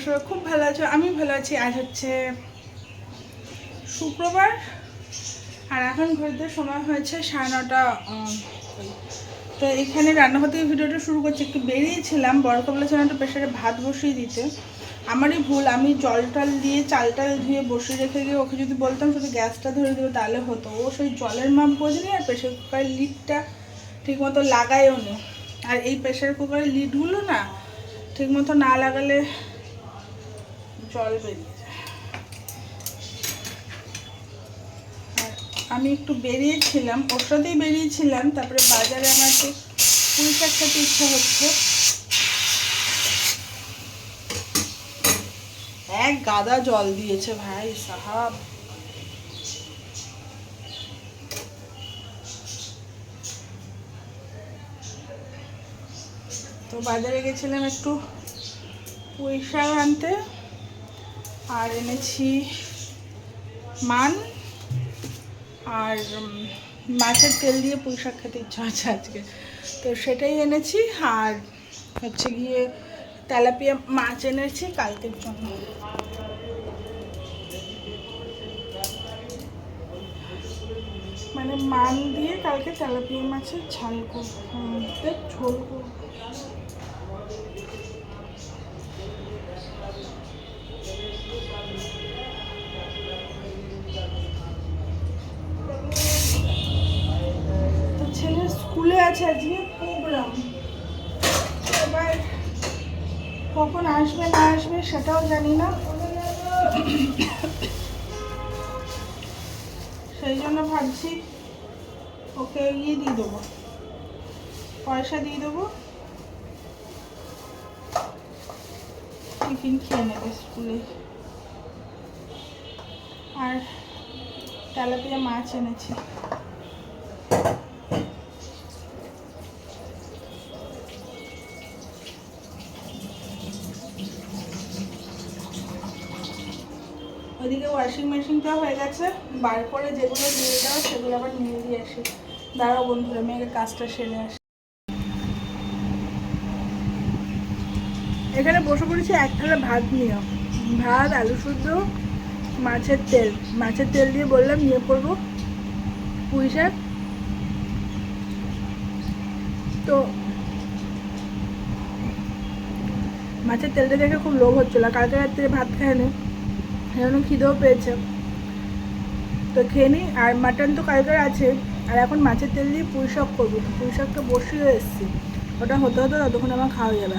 তোমরা সবাই খুব ভালো আছো? আমি ভালো আছি। আজ হচ্ছে শুক্রবার। আর এখন ঘুরতে সময় হয়েছে সাড়ে নটা তো এখানে রান্নাঘর থেকে ভিডিওটা শুরু করছি। একটু বেরিয়েছিলাম বরকা বলেছিলাম একটু প্রেশারে ভাত বসিয়ে দিতে। আমারই ভুল, আমি জল টল দিয়ে চাল টাল ধুয়ে বসিয়ে রেখে গিয়ে ওকে যদি বলতাম শুধু গ্যাসটা ধরে দেবে তাহলে হতো। ও সেই জলের মাপ বোঝেনি আর প্রেশার কুকারের লিডটা ঠিকমতো লাগায়ও নি। আর এই প্রেশার কুকারের লিডগুলো না ঠিকমতো না লাগালে জল বেরিয়ে যায় আর আমি একটু বেরিয়েছিলাম ওর সাথেই বেরিয়েছিলাম তারপরে বাজারে আমার একটু পুঁই শাক খেতে ইচ্ছা হচ্ছে। এক গাদা জল দিয়েছে ভাই সাহাব। তো বাজারে গেছিলাম একটু পুঁই শাক আনতে। আর এনেছি মান আর মাছের তেল দিয়ে পুঁই শাক খেতে ইচ্ছা আছে আজকে। তো সেটাই এনেছি আর হচ্ছে গিয়ে তেলাপিয়া মাছ এনেছি কালকের জন্য। মানে মান দিয়ে কালকে তেলাপিয়া মাছের ঝাল হুম, ঝোল করব। আজকে প্রোগ্রাম। এবার কখন আসবে, না আসবে সেটাও জানি না। সেই জন্য ভাবছি ওকে ইয়ে দিয়ে দেবো। পয়সা দিয়ে দেবো। টিফিন খেয়ে নেবে স্কুলে। আর তেলাপিয়া মাছ এনেছি। ওয়াশিং মেশিনটা হয়ে গেছে। বার করে যেগুলো নিয়ে যাও সেগুলো আবার নিয়ে দিয়ে আসি। দাঁড়াও বন্ধুরা মেয়েকে কাজটা সেরে আসি। এখানে বসে পড়েছি, এক থালা ভাত নিয়ে। ভাত, আলু সুদ্ধ, মাছের তেল। মাছের তেল দিয়ে বললাম নিয়ে পড়ব পুঁই শাক। তো মাছের তেলটা দেখে খুব লোভ হচ্ছিল। কালকে রাত্রে ভাত খায়নি। সেজন্য খিদেও পেয়েছে। তো খেয়ে নিই আর মাটন তো কালকের আছে, আর এখন মাছের তেল দিয়ে পুঁই শাক করব। পুঁই শাকটা বসিয়ে এসেছি, ওটা হতে হতে ততক্ষণ আমার খাওয়া যাবে।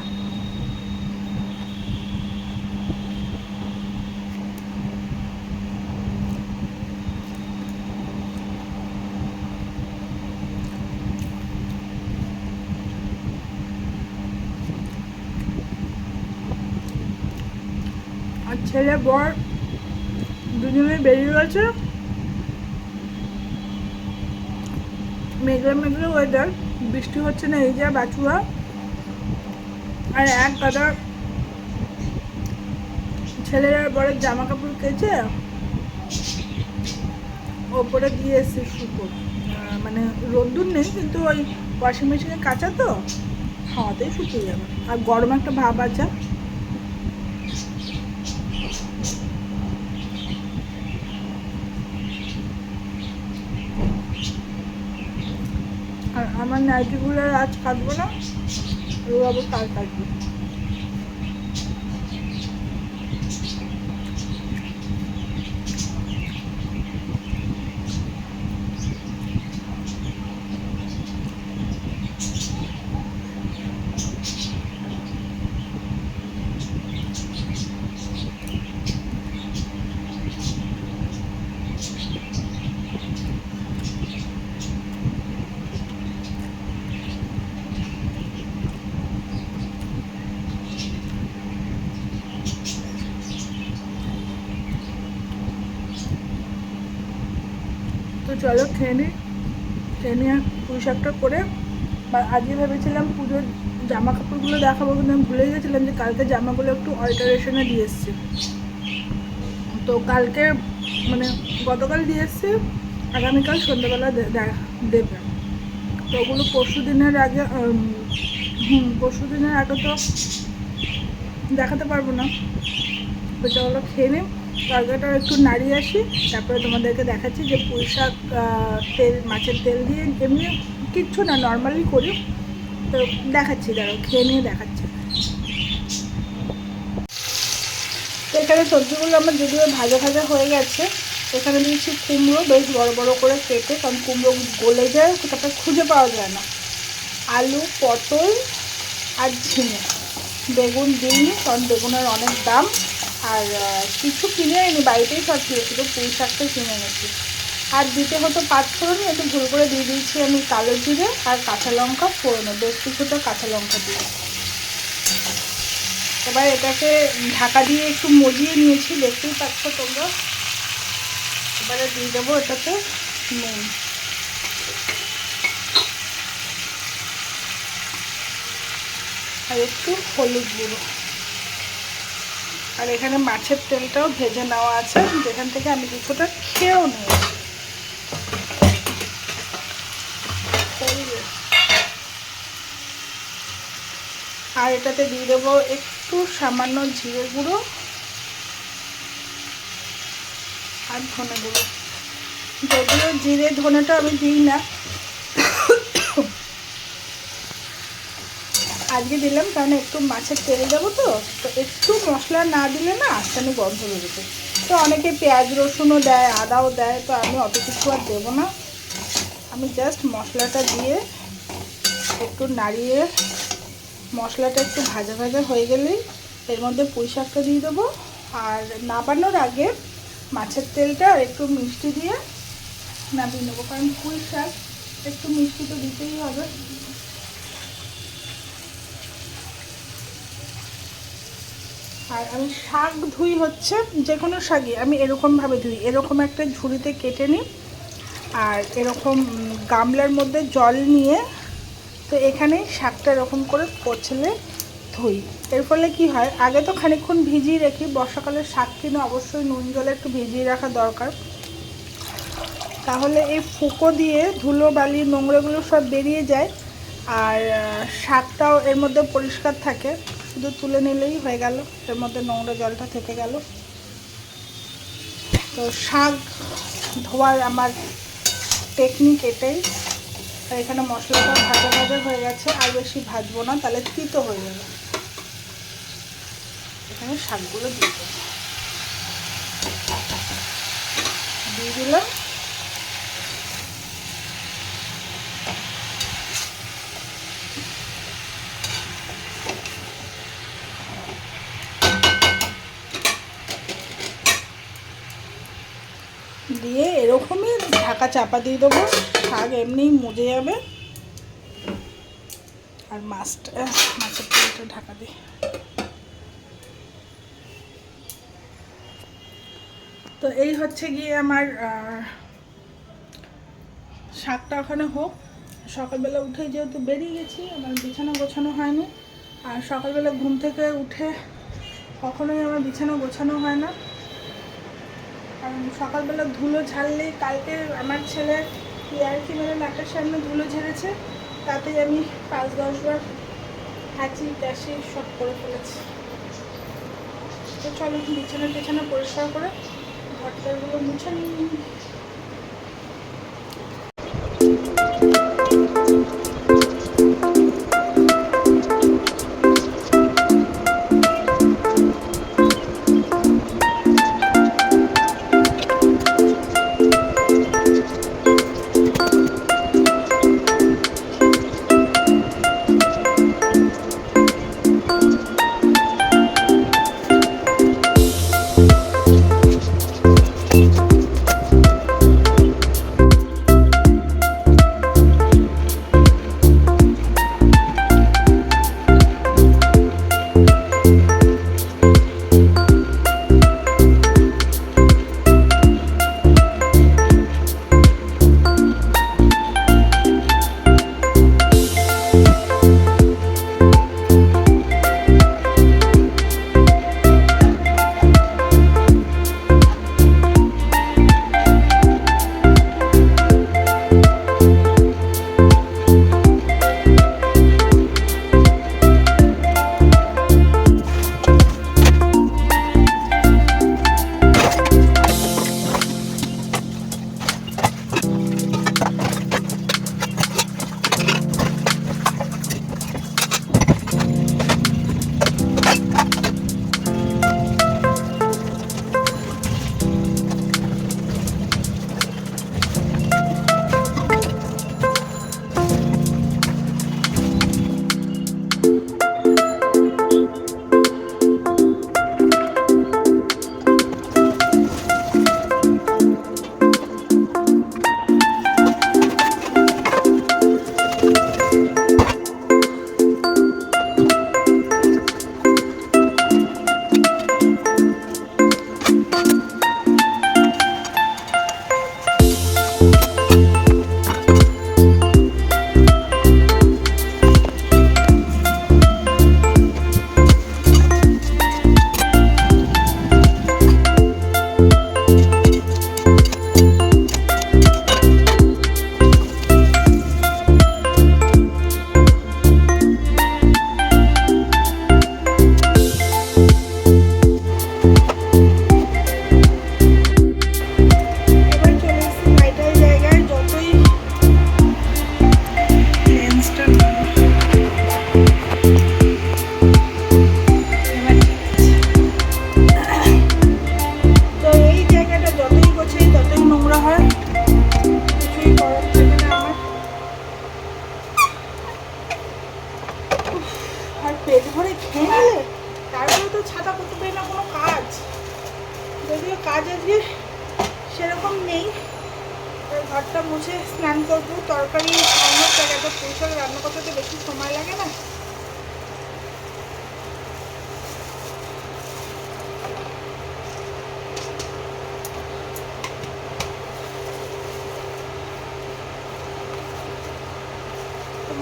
ছেলে বর দুজনে বেরিয়ে গেছে। মেঘলা মেঘলা ওয়েদার বৃষ্টি হচ্ছে না, এই যা বাছুয়া আর এক গাদা ছেলেরা বড় জামা কাপড় কেচে ওপরে দিয়ে এসছে শুকো। মানে রোদ্দুর নেই, কিন্তু ওই ওয়াশিং মেশিনে কাঁচা তো, হাওয়াতেই শুকিয়ে যাবে। আর গরম একটা ভাব আছে আর আমার নাইটিগুলো আজ কাটবো না। ও কাল কাটবো তো চলো খেয়ে নিই খেয়ে নিয়ে পুঁই শাকটা করে, বা আজকে ভেবেছিলাম পুজোর জামা কাপড়গুলো দেখাবো কিন্তু আমি ভুলে গেছিলাম যে কালকে জামাগুলো একটু অল্টারেশনে দিয়ে এসছি। তো কালকে মানে গতকাল দিয়ে এসছি, আগামীকাল সন্ধ্যেবেলা দেবে। তো ওগুলো পরশু দিনের আগে হুম, পরশু দিনের আগে তো দেখাতে পারব না। তো চলো খেয়ে নিই তরকারিটা একটু নাড়িয়ে আসি, তারপরে তোমাদেরকে দেখাচ্ছি যে পুঁই শাক তেল, মাছের তেল দিয়ে এমনি কিচ্ছু না নর্মালি করি। তো দেখাচ্ছি, দাঁড়াও, খেয়ে নিয়ে দেখাচ্ছি। এখানে সবজিগুলো আমার যদিও ভাজা ভাজা হয়ে গেছে, এখানে দিয়েছি কুমড়ো, বেশ বড় বড় করে কেটে, কারণ কুমড়ো গলে যায়, তারপরে খুঁজে পাওয়া যায় না। আলু, পটল আর ঝিঙে, বেগুন দিইনি কারণ বেগুনের অনেক দাম। আর কিছু কিনে এনি বাড়িতেই সব ছিল শুধু পুঁই শাকটা কিনে এনেছি। আর দিতে হতো পাঁচ ফোড়ন একটু ভুল করে দিয়ে দিয়েছি আমি কালো জিরে আর কাঁচা লঙ্কা ফোড়নে, বেশ কিছুটা কাঁচা লঙ্কা দিয়ে। এবার এটাকে ঢাকা দিয়ে একটু মজিয়ে নিয়েছি, দেখতেই পাচ্ছ তোমরা। এবারে দিয়ে দেবো এটাতে নুন। আর একটু হলুদ গুঁড়ো। আর এখানে মাছের তেলটাও ভেজে নেওয়া আছে। যেখান থেকে আমি কিছুটা খেয়েও নিয়েছি। আর এটাতে দিয়ে দেবো একটু সামান্য জিরে গুঁড়ো আর ধনে গুঁড়ো। যদিও জিরে ধনেটা আমি দিই না আজকে দিলাম, কারণ একটু মাছের তেল দেবো তো তো একটু মশলা না দিলে না আস্তানি গন্ধ বেরোবে। তো অনেকে পেঁয়াজ রসুনও দেয়, আদাও দেয়, তো আমি অত কিছু আর দেবো না। আমি জাস্ট মশলাটা দিয়ে একটু নাড়িয়ে মশলাটা একটু ভাজা ভাজা হয়ে গেলেই এর মধ্যে পুঁই শাকটা দিয়ে দেবো। আর নাবানোর আগে মাছের তেলটা আর একটু মিষ্টি দিয়ে নামিয়ে নেব, কারণ পুঁই শাক একটু মিষ্টি তো দিতেই হবে। আর আমি শাক ধুই হচ্ছে যে কোনো শাকই, আমি এরকমভাবে ধুই। এরকম একটা ঝুড়িতে কেটে নিই আর এরকম গামলার মধ্যে জল নিয়ে তো এখানে শাকটা এরকম করে পচলে ধুই। এর ফলে কি হয়, আগে তো খানিকক্ষণ ভিজিয়ে রাখি বর্ষাকালে শাক কিনে অবশ্যই নুন জলে একটু ভিজিয়ে রাখা দরকার। তাহলে এই ফুকো দিয়ে ধুলো, বালি, নোংরাগুলো সব বেরিয়ে যায় আর শাকটাও এর মধ্যে পরিষ্কার থাকে। শুধু তুলে নিলেই হয়ে গেল। এর মধ্যে নোংরা জলটা থেকে গেল। তো শাক ধোয়ার আমার টেকনিক এটাই। আর এখানে মশলাটা ভাজা ভাজা হয়ে গেছে, আর বেশি ভাজবো না, তাহলে তিতো হয়ে যাবে। এখানে শাকগুলো দিয়ে দিয়ে দিলাম দিয়ে এরকমই ঢাকা চাপা দিয়ে দেবো, শাক এমনিই মজে যাবে। আর মাছটা, মাছের তেলটা ঢাকা দিই তো এই হচ্ছে গিয়ে আমার শাকটা ওখানে হোক। সকালবেলা উঠে যেহেতু বেরিয়ে গেছি, আমার বিছানা গোছানো হয়নি। আর সকালবেলা ঘুম থেকে উঠে কখনোই আমার বিছানা গোছানো হয় না। কারণ সকালবেলা ধুলো ঝাড়লেই কালকে আমার ছেলে ইয়ারকি মানে নাকের সামনে ধুলো ঝেড়েছে, তাতেই আমি পাঁচ দশবার হাঁচি ট্যাসি সব করে ফেলেছি। তো চলো, বিছানা টিছানা পরিষ্কার করে ঘরটাগুলো মুছে নিই। স্নান করব, তরকারি আমার একটা পরিষ্কার রান্না করতে তো বেশি সময় লাগে না।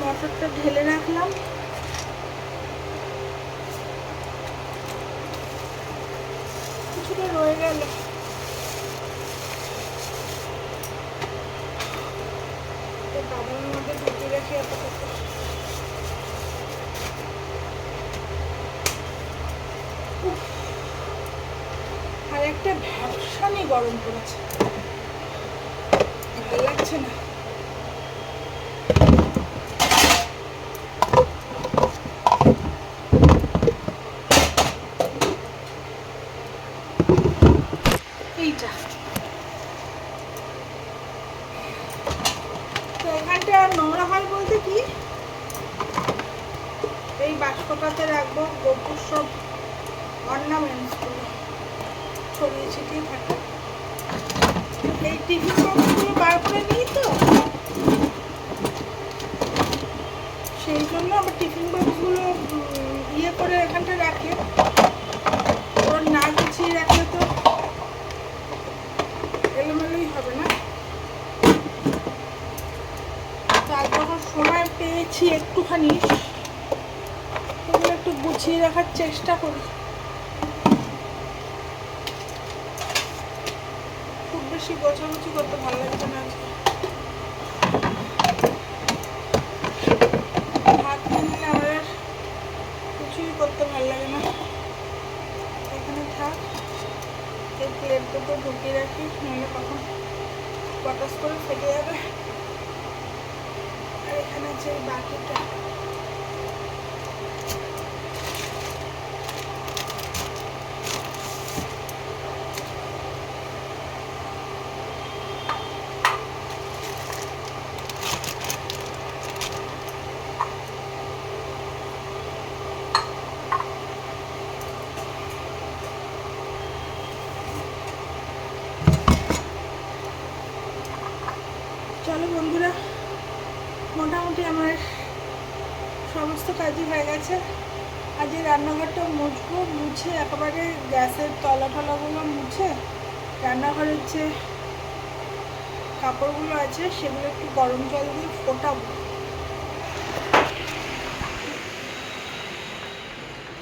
মটরটা ঢেলে রাখলাম কিছুটা রয়ে গেল তো বাবার মধ্যে ঢুকিয়ে রাখি আপাতত উফ, আর একটা ভ্যাপসানি গরম পড়েছে। ভালো লাগছে না এইটা তো এখানটা নোংরা হয় বলতে কি এই বাস্কটাতে রাখব গোপুর সব অর্নামেন্টসগুলো ছড়িয়ে ছিটিয়ে থাকে এই টিফিন বক্সগুলো বার করে নিই তো সেই জন্য আবার টিফিন বক্সগুলো ইয়ে করে এখানটা রাখে। ওর না গুছিয়ে রাখলে তো এলোমেলোই হবে না। তো আজ যখন সময় পেয়েছি একটুখানি। একটু গুছিয়ে রাখার চেষ্টা করি। খুব বেশি গোছাগুছি করতে ভালো লাগছে না আজকে ভাত কিনলে আমার আর কিছুই করতে ভালো লাগে না এখানে থাক এই প্লেট দুটো ঢুকিয়ে রাখি নাহলে কখন পটাস করে ফেলে যাবে। আর এখানে এই বাকিটা চলো বন্ধুরা মোটামুটি আমার সমস্ত হয়ে গেছে। আজ এই রান্নাঘরটা মুছবো, মুছে একেবারে গ্যাসের তলা টলাগুলো মুছে রান্নাঘরের যে কাপড়গুলো আছে সেগুলো একটু গরম জল দিয়ে ফোটাবো।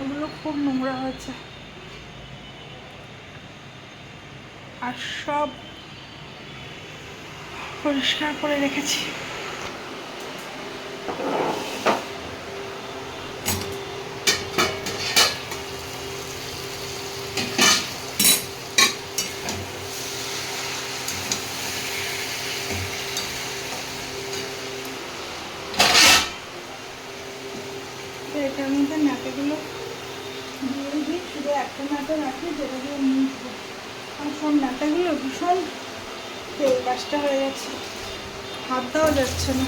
ওগুলো খুব নোংরা হয়েছে। আর সব পরিষ্কার করে রেখেছি তো এটার নাটাগুলো দিয়ে দিই শুধু একটা নাটা রাখি, যেটা দিয়ে মুছবো আর সব নাটাগুলো ভীষণ তেল কাজটা হয়ে গেছে। হাত দেওয়া যাচ্ছে না।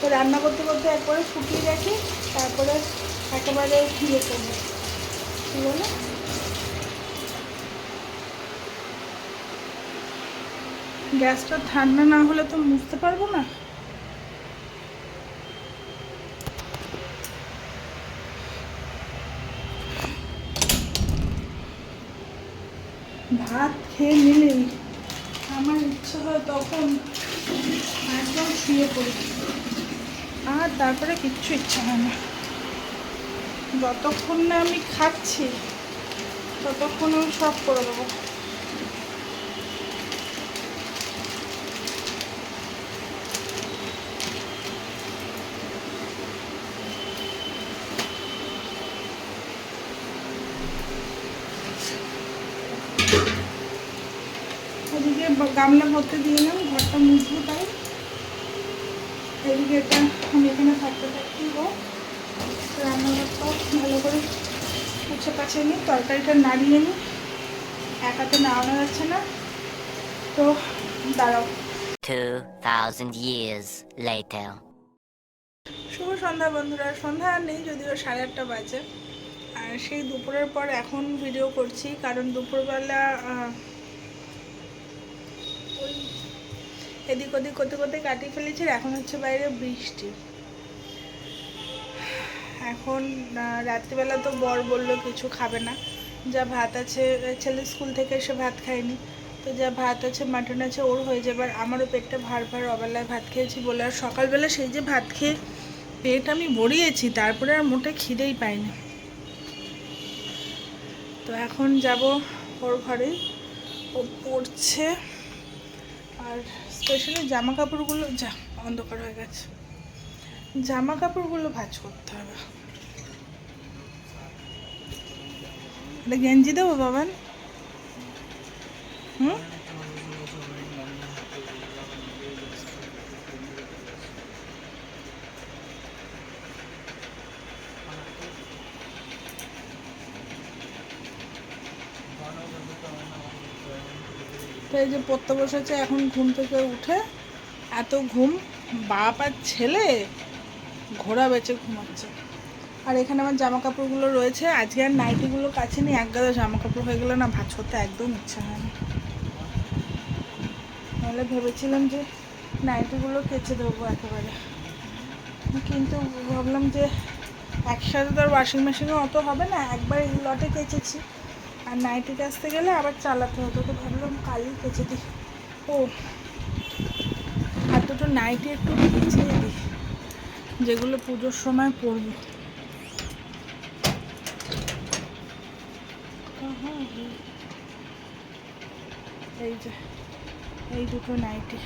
তো রান্না করতে করতে একবারে শুকিয়ে রাখি তারপরে একেবারে ইয়ে করব। কি বলে? গ্যাসটা ঠান্ডা না হলে তো মুছতে পারব না। ভাত খেয়ে নিলেই আমার ইচ্ছে হয় তখন একদম শুয়ে পড়ি। আর তারপরে কিচ্ছু ইচ্ছা হয় না। যতক্ষণ না আমি খাচ্ছি, ততক্ষণ আমি সব করে দেবো ওদিকে ব- গামলা ভরতে দিয়ে এলাম ঘরটা মুছবো তাই। এদিকে এটা আমি এখানে থাকতেই হোক রান্নাঘরটা ভালো করে মুছে কাছে নিই তরকারিটা নাড়িয়ে নিই। এক হাতে নাড়ানো যাচ্ছে না। তো দাঁড়াও। 2,000 years later. শুভ সন্ধ্যা বন্ধুরা সন্ধ্যা আর নেই যদিও সাড়ে আটটা বাজে। আর সেই দুপুরের পর এখন ভিডিও করছি কারণ দুপুরবেলা এদিক ওদিক করতে করতে কাটিয়ে ফেলেছি এখন হচ্ছে বাইরে বৃষ্টি। এখন রাত্রিবেলা তো বর বলল কিছু খাবে না। যা ভাত আছে, ছেলে স্কুল থেকে এসে ভাত খায়নি। তো যা ভাত আছে, মাটন আছে, ওর হয়ে যাবে। আর আমারও পেটটা ভার ভার, অবেলায় ভাত খেয়েছি বলে। আর সকালবেলা সেই যে ভাত খেয়ে পেট আমি ভরিয়েছি, তারপরে আর মোটে খিদেই পাইনি। তো এখন যাব ওর ঘরে। ও পড়ছে। আর স্পেশালি জামা কাপড়গুলো যা, অন্ধকার হয়ে গেছে। জামা কাপড়গুলো ভাঁজ করতে হবে। এটা গেঞ্জি দেবো, বাবান? হুম? এই যে পড়তে বসেছে এখন ঘুম থেকে উঠে এত ঘুম, বাপ আর ছেলে ঘোড়া বেচে ঘুমাচ্ছে। আর এখানে আমার জামা কাপড়গুলো রয়েছে, আজকে আর নাইটিগুলো কাছে নিয়ে এক গাদা জামা কাপড় হয়ে গেলে না ভাজ করতে একদম ইচ্ছা হয় না নাহলে ভেবেছিলাম যে নাইটিগুলো কেচে দেবো একেবারে। কিন্তু ভাবলাম যে একসাথে তো আর ওয়াশিং মেশিনে অত হবে না, একবার লটে কেচেছি। আর নাইটি কাচতে গেলে আবার চালাতে হতো তো ভাবলাম কালই কেচে দিই। ও, আর দুটো নাইটি একটু ভিজিয়ে দিই, যেগুলো পুজোর সময় পরবো। এই যে, এই দুটো নাইটি।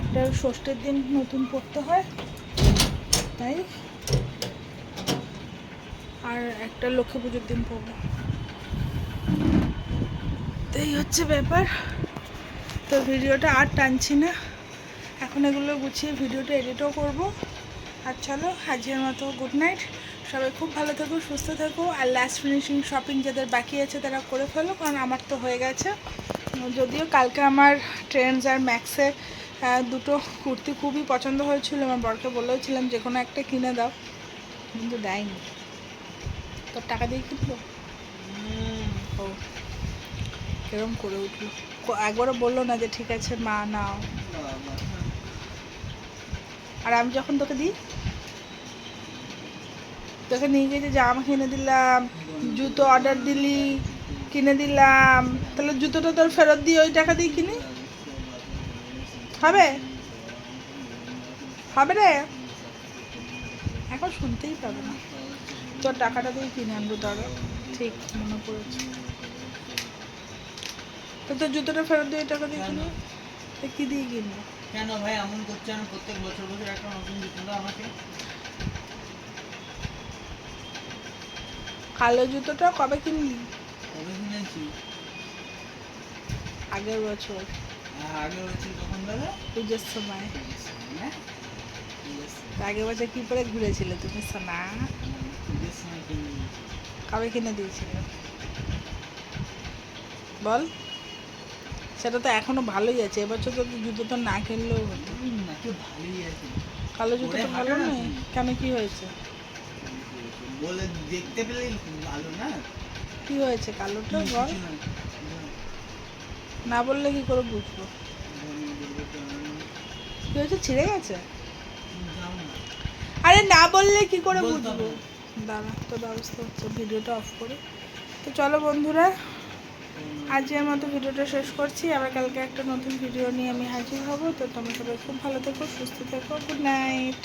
একটা ষষ্ঠীর দিন নতুন পড়তে হয়, তাই। আর একটা লক্ষ্মী পুজোর দিন পরবো। তো এই হচ্ছে ব্যাপার। তো ভিডিওটা আর টানছি না। এখন এগুলো গুছিয়ে ভিডিওটা এডিটও করব। আর চলো, আজকের মতো গুড নাইট সবাই খুব ভালো থেকো, সুস্থ থেকো। আর লাস্ট ফিনিশিং শপিং যাদের বাকি আছে তারা করে ফেলো, কারণ আমার তো হয়ে গেছে। যদিও কালকে আমার ট্রেন্ডস আর ম্যাক্সে দুটো কুর্তি খুবই পছন্দ হয়েছিল। আমার বরকে বলেওছিলাম যে কোনো একটা কিনে দাও। কিন্তু দেয়নি। তোর টাকা দিয়ে কিনবো? ও এরম করে উঠল। একবারও বলল না যে, ঠিক আছে, মা, নাও। আর আমি যখন তোকে দিই, তোকে নিয়ে গিয়ে জামা কিনে দিলাম, জুতো অর্ডার দিলি, কিনে দিলাম, তাহলে জুতোটা তোর ফেরত দিয়ে ওই টাকা দিয়ে কিনি। হবে? হবে রে? এখন শুনতেই পাবে না। তোর টাকাটা দিয়ে কিনে আনব দাঁড়া ঠিক, মনে পড়েছে। তো তোর জুতোটা ফেরত দিয়ে টাকা দিয়ে কিনবো তো কি দিয়ে কিনবো? কেন ভাই এমন করছে আমি প্রত্যেক বছর বছর একটা নতুন জুতো দাও আমাকে। কালো জুতোটা কবে কিনলি? কবে কিনেছি? আগের বছর। আর আগে হয়েছে তখন দাদা? পুজোর সময়। হ্যাঁ? আগের বছর কি করে ঘুরেছিলে তুমি সোনা? পুজোর সময় কিনে কবে কিনে দিয়েছিলে? বল। সেটা তো এখনও ভালোই আছে। এবছর তো জুতো তো না কিনলেও হতো। ভালোই আছে। কালো জুতো তো ভালো নেই কেন কি হয়েছে? বলে দেখতে পেলেই ভালো না? কি হয়েছে? কালোটা বল। না। বললে কি করে বুঝব? কি হয়েছে? ছিঁড়ে গেছে। আরে না বললে কি করে বুঝব? দাঁড়া তো ব্যবস্থা হচ্ছে। ভিডিওটা অফ করে। তো চলো বন্ধুরা আজকের মতো ভিডিওটা শেষ করছি। আবার কালকে একটা নতুন ভিডিও নিয়ে আমি হাজির হব। তো তোমরা সবাই খুব ভালো থেকো, সুস্থ থেকো গুড নাইট